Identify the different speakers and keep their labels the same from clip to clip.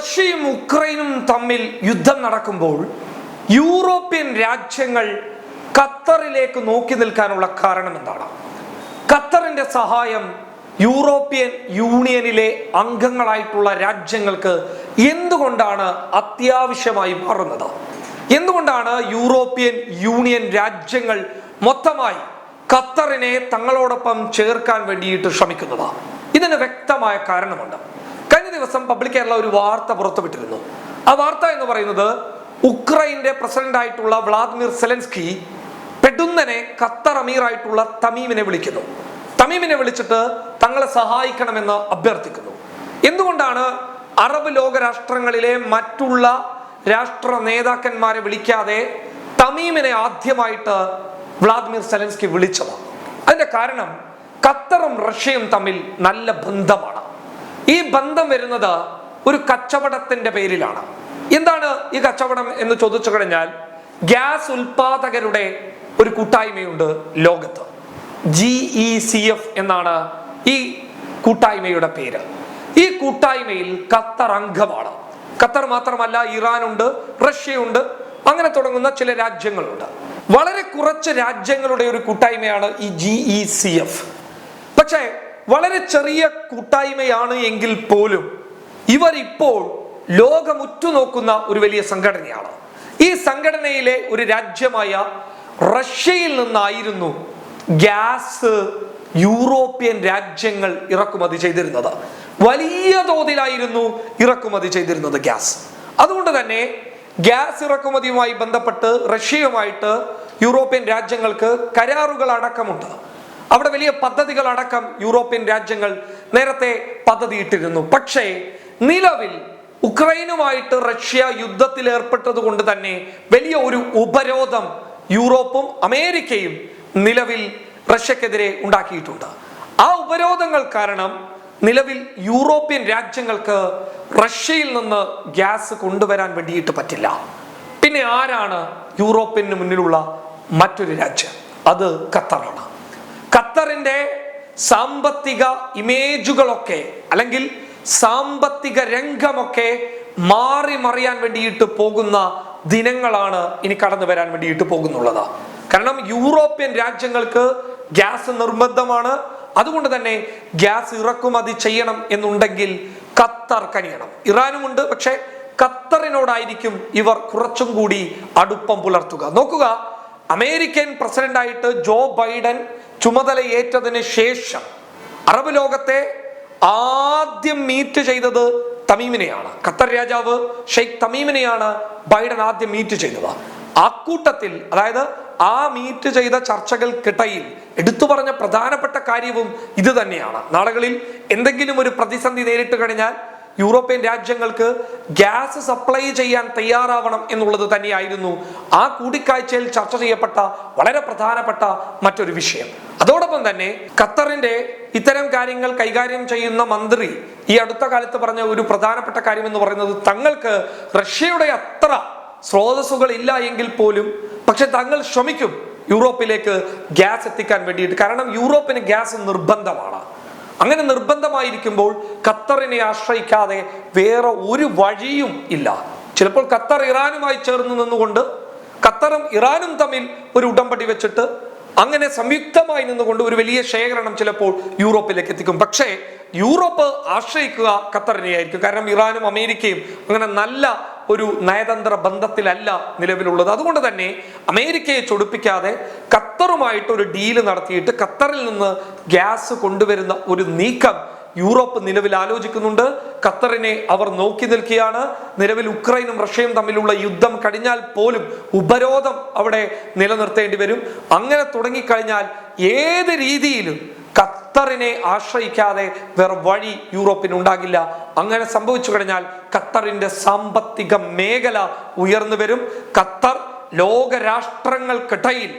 Speaker 1: റഷ്യയും ഉക്രൈനും തമ്മിൽ യുദ്ധം നടക്കുമ്പോൾ യൂറോപ്യൻ രാജ്യങ്ങൾ ഖത്തറിലേക്ക് നോക്കി നിൽക്കാനുള്ള കാരണം എന്താണ്? ഖത്തറിന്റെ സഹായം യൂറോപ്യൻ യൂണിയനിലെ അംഗങ്ങളായിട്ടുള്ള രാജ്യങ്ങൾക്ക് എന്തുകൊണ്ടാണ് അത്യാവശ്യമായി മാറുന്നത്? എന്തുകൊണ്ടാണ് യൂറോപ്യൻ യൂണിയൻ രാജ്യങ്ങൾ മൊത്തമായി ഖത്തറിനെ തങ്ങളോടൊപ്പം ചേർക്കാൻ വേണ്ടിയിട്ട് ശ്രമിക്കുന്നത്? ഇതിന് വ്യക്തമായ കാരണമുണ്ട്. ദിവസം പബ്ലിക് കേരള ഒരു വാർത്ത പുറത്തുവിട്ടിരുന്നു. ആ വാർത്ത എന്ന് പറയുന്നത് ഉക്രൈന്റെ പ്രസിഡന്റ് ആയിട്ടുള്ള വ്ളാദിമിർ സെലൻസ്കി പെടുന്നനെ ഖത്തർ അമീറായിട്ടുള്ള തമീമിനെ വിളിക്കുന്നു. തമീമിനെ വിളിച്ചിട്ട് തങ്ങളെ സഹായിക്കണമെന്ന് അഭ്യർത്ഥിക്കുന്നു. എന്തുകൊണ്ടാണ് അറബ് ലോക രാഷ്ട്രങ്ങളിലെ മറ്റുള്ള രാഷ്ട്ര നേതാക്കന്മാരെ വിളിക്കാതെ തമീമിനെ ആദ്യമായിട്ട് വ്ളാദിമിർ സെലൻസ്കി വിളിച്ചത്? അതിന്റെ കാരണം ഖത്തറും റഷ്യയും തമ്മിൽ നല്ല ബന്ധമാണ്. ഈ ബന്ധം വരുന്നത് ഒരു കച്ചവടത്തിന്റെ പേരിലാണ്. എന്താണ് ഈ കച്ചവടം എന്ന് ചോദിച്ചു കഴിഞ്ഞാൽ ഗ്യാസ് ഉൽപാദകരുടെ ഒരു കൂട്ടായ്മയുണ്ട് ലോകത്ത്. ജി ഇ സി എഫ് എന്നാണ് ഈ കൂട്ടായ്മയുടെ പേര്. ഈ കൂട്ടായ്മയിൽ ഖത്തർ അംഗമാണ്. ഖത്തർ മാത്രമല്ല ഇറാനുണ്ട് റഷ്യയുണ്ട് അങ്ങനെ തുടങ്ങുന്ന ചില രാജ്യങ്ങളുണ്ട്. വളരെ കുറച്ച് രാജ്യങ്ങളുടെ ഒരു കൂട്ടായ്മയാണ് ഈ ജി ഇ സി എഫ് പക്ഷേ വളരെ ചെറിയ കൂട്ടായ്മയാണ് എങ്കിൽ പോലും ഇപ്പോൾ ലോകം ഉറ്റുനോക്കുന്ന ഒരു വലിയ സംഘടനയാണ്. ഈ സംഘടനയിലെ ഒരു രാജ്യമായ റഷ്യയിൽ നിന്നായിരുന്നു ഗ്യാസ് യൂറോപ്യൻ രാജ്യങ്ങൾ ഇറക്കുമതി ചെയ്തിരുന്നത്. വലിയ തോതിലായിരുന്നു ഇറക്കുമതി ചെയ്തിരുന്നത് ഗ്യാസ്. അതുകൊണ്ട് തന്നെ ഗ്യാസ് ഇറക്കുമതിയുമായി ബന്ധപ്പെട്ട് റഷ്യയുമായിട്ട് യൂറോപ്യൻ രാജ്യങ്ങൾക്ക് കരാറുകൾ അടക്കമുണ്ട് അവിടെ വലിയ പദ്ധതികൾ അടക്കം യൂറോപ്യൻ രാജ്യങ്ങൾ നേരത്തെ പദ്ധതിയിട്ടിരുന്നു. പക്ഷേ നിലവിൽ ഉക്രൈനുമായിട്ട് റഷ്യ യുദ്ധത്തിൽ ഏർപ്പെട്ടത് കൊണ്ട് തന്നെ വലിയ ഒരു ഉപരോധം യൂറോപ്പും അമേരിക്കയും നിലവിൽ റഷ്യക്കെതിരെ ഉണ്ടാക്കിയിട്ടുണ്ട്. ആ ഉപരോധങ്ങൾ കാരണം നിലവിൽ യൂറോപ്യൻ രാജ്യങ്ങൾക്ക് റഷ്യയിൽ നിന്ന് ഗ്യാസ് കൊണ്ടുവരാൻ വേണ്ടിയിട്ട് പറ്റില്ല. പിന്നെ ആരാണ് യൂറോപ്യന് മുന്നിലുള്ള മറ്റൊരു രാജ്യം? അത് ഖത്തറാണ്. ഖത്തറിന്റെ സാമ്പത്തിക ഇമേജുകളൊക്കെ അല്ലെങ്കിൽ സാമ്പത്തിക രംഗമൊക്കെ മാറി മറിയാൻ വേണ്ടിയിട്ട് പോകുന്ന ദിനങ്ങളാണ് ഇനി കടന്നു വരാൻ വേണ്ടിയിട്ട് പോകുന്നുള്ളത്. കാരണം യൂറോപ്യൻ രാജ്യങ്ങൾക്ക് ഗ്യാസ് നിർബന്ധമാണ്. അതുകൊണ്ട് തന്നെ ഗ്യാസ് ഇറക്കുമതി ചെയ്യണം എന്നുണ്ടെങ്കിൽ ഖത്തർ കനിയണം. ഇറാനും ഉണ്ട് പക്ഷെ ഖത്തറിനോടായിരിക്കും ഇവർ കുറച്ചും കൂടി അടുപ്പം പുലർത്തുക. നോക്കുക അമേരിക്കൻ പ്രസിഡന്റായിട്ട് ജോ ബൈഡൻ ചുമതലയേറ്റതിന് ശേഷം അറബ് ലോകത്തെ ആദ്യം മീറ്റ് ചെയ്തത് തമീമിനെയാണ്. ഖത്തർ രാജാവ് ഷെയ്ഖ് തമീമിനെയാണ് ബൈഡൻ ആദ്യം മീറ്റ് ചെയ്തത്. അക്കൂട്ടത്തിൽ അതായത് ആ മീറ്റ് ചെയ്ത ചർച്ചകൾക്കിടയിൽ എടുത്തു പറഞ്ഞ പ്രധാനപ്പെട്ട കാര്യവും ഇത് തന്നെയാണ്. നാളുകളിൽ എന്തെങ്കിലും ഒരു പ്രതിസന്ധി നേരിട്ട് കഴിഞ്ഞാൽ യൂറോപ്യൻ രാജ്യങ്ങൾക്ക് ഗ്യാസ് സപ്ലൈ ചെയ്യാൻ തയ്യാറാവണം എന്നുള്ളത് തന്നെയായിരുന്നു ആ കൂടിക്കാഴ്ചയിൽ ചർച്ച ചെയ്യപ്പെട്ട വളരെ പ്രധാനപ്പെട്ട മറ്റൊരു വിഷയം. അതോടൊപ്പം തന്നെ ഖത്തറിന്റെ ഇത്തരം കാര്യങ്ങൾ കൈകാര്യം ചെയ്യുന്ന മന്ത്രി ഈ അടുത്ത കാലത്ത് പറഞ്ഞ ഒരു പ്രധാനപ്പെട്ട കാര്യം എന്ന് പറയുന്നത് തങ്ങൾക്ക് റഷ്യയുടെ അത്ര സ്രോതസ്സുകൾ ഇല്ല എങ്കിൽ പോലും പക്ഷെ തങ്ങൾ ശ്രമിക്കും യൂറോപ്പിലേക്ക് ഗ്യാസ് എത്തിക്കാൻ വേണ്ടിയിട്ട്. കാരണം യൂറോപ്പിന് ഗ്യാസ് നിർബന്ധമാണ്. അങ്ങനെ നിർബന്ധമായിരിക്കുമ്പോൾ ഖത്തറിനെ ആശ്രയിക്കാതെ വേറെ ഒരു വഴിയും ഇല്ല. ചിലപ്പോൾ ഖത്തർ ഇറാനുമായി ചേർന്ന് നിന്നുകൊണ്ട് ഖത്തറും ഇറാനും തമ്മിൽ ഒരു ഉടമ്പടി വെച്ചിട്ട് അങ്ങനെ സംയുക്തമായി നിന്നുകൊണ്ട് ഒരു വലിയ ശേഖരണം ചിലപ്പോൾ യൂറോപ്പിലേക്ക് എത്തിക്കും. പക്ഷേ യൂറോപ്പ് ആശ്രയിക്കുക ഖത്തറിനെ ആയിരിക്കും കാരണം ഇറാനും അമേരിക്കയും അങ്ങനെ നല്ല ഒരു നയതന്ത്ര ബന്ധത്തിലല്ല നിലവിലുള്ളത്. അതുകൊണ്ട് തന്നെ അമേരിക്കയെ ചൊടിപ്പിക്കാതെ ഖത്തറുമായിട്ട് ഒരു ഡീൽ നടത്തിയിട്ട് ഖത്തറിൽ നിന്ന് ഗ്യാസ് കൊണ്ടുവരുന്ന ഒരു നീക്കം യൂറോപ്പ് നിലവിൽ ആലോചിക്കുന്നുണ്ട്. ഖത്തറിനെ അവർ നോക്കി നിൽക്കുകയാണ്. നിലവിൽ ഉക്രൈനും റഷ്യയും തമ്മിലുള്ള യുദ്ധം കഴിഞ്ഞാൽ പോലും ഉപരോധം അവിടെ നിലനിർത്തേണ്ടി വരും. അങ്ങനെ തുടങ്ങിക്കഴിഞ്ഞാൽ ഏത് രീതിയിലും ഖത്തറിനെ ആശ്രയിക്കാതെ വേറെ വഴി യൂറോപ്പിന് ഉണ്ടാകില്ല. അങ്ങനെ സംഭവിച്ചു കഴിഞ്ഞാൽ ഖത്തറിന്റെ സാമ്പത്തിക മേഖല ഉയർന്നു വരും. ഖത്തർ ലോക രാഷ്ട്രങ്ങൾക്കിടയിൽ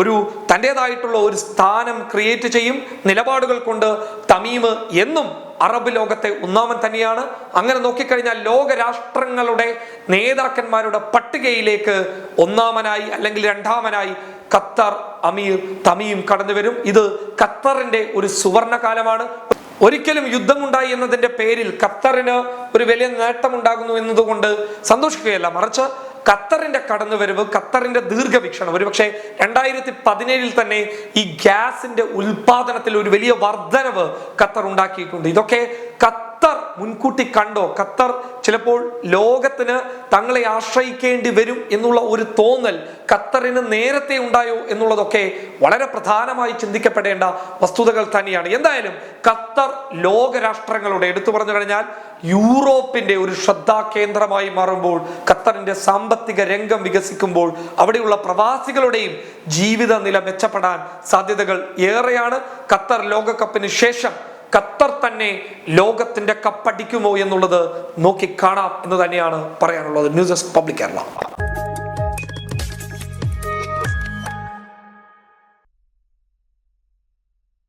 Speaker 1: ഒരു തന്റെതായിട്ടുള്ള ഒരു സ്ഥാനം ക്രിയേറ്റ് ചെയ്യും. നിലപാടുകൾ കൊണ്ട് തമീമ് എന്നും അറബ് ലോകത്തെ ഒന്നാമൻ തന്നെയാണ്. അങ്ങനെ നോക്കിക്കഴിഞ്ഞാൽ ലോക രാഷ്ട്രങ്ങളുടെ നേതാക്കന്മാരുടെ പട്ടികയിലേക്ക് ഒന്നാമനായി അല്ലെങ്കിൽ രണ്ടാമനായി ഖത്തർ അമീർ തമീം കടന്നു വരും. ഇത് ഖത്തറിന്റെ ഒരു സുവർണ കാലമാണ് ഒരിക്കലും യുദ്ധമുണ്ടായി എന്നതിന്റെ പേരിൽ ഖത്തറിന് ഒരു വലിയ നേട്ടമുണ്ടാകുന്നു എന്നതുകൊണ്ട് സന്തോഷിക്കുകയല്ല. മറിച്ച് ഖത്തറിന്റെ കടന്നുവരവ് ഖത്തറിന്റെ ദീർഘവീക്ഷണം. ഒരുപക്ഷെ രണ്ടായിരത്തി പതിനേഴിൽ തന്നെ ഈ ഗ്യാസിന്റെ ഉൽപാദനത്തിൽ ഒരു വലിയ വർധനവ് ഖത്തർ ഉണ്ടാക്കിയിട്ടുണ്ട്. ഇതൊക്കെ ഖത്തർ മുൻകൂട്ടി കണ്ടോ? ഖത്തർ ചിലപ്പോൾ ലോകത്തിന് തങ്ങളെ ആശ്രയിക്കേണ്ടി വരും എന്നുള്ള ഒരു തോന്നൽ ഖത്തറിന് നേരത്തെ ഉണ്ടായോ എന്നുള്ളതൊക്കെ വളരെ പ്രധാനമായി ചിന്തിക്കപ്പെടേണ്ട വസ്തുതകൾ തന്നെയാണ്. എന്തായാലും ഖത്തർ ലോകരാഷ്ട്രങ്ങളുടെ എടുത്തു പറഞ്ഞു കഴിഞ്ഞാൽ യൂറോപ്പിന്റെ ഒരു ശ്രദ്ധാ കേന്ദ്രമായി മാറുമ്പോൾ ഖത്തറിന്റെ സാമ്പത്തിക രംഗം വികസിക്കുമ്പോൾ അവിടെയുള്ള പ്രവാസികളുടെയും ജീവിത നില മെച്ചപ്പെടാൻ സാധ്യതകൾ ഏറെയാണ്. ഖത്തർ ലോകകപ്പിന് ശേഷം ഖത്തർ തന്നെ ലോകത്തിന്റെ കപ്പടിക്കുമോ എന്നുള്ളത് നോക്കി കാണാം എന്ന് തന്നെയാണ് പറയാനുള്ളത്. News desk public Kerala.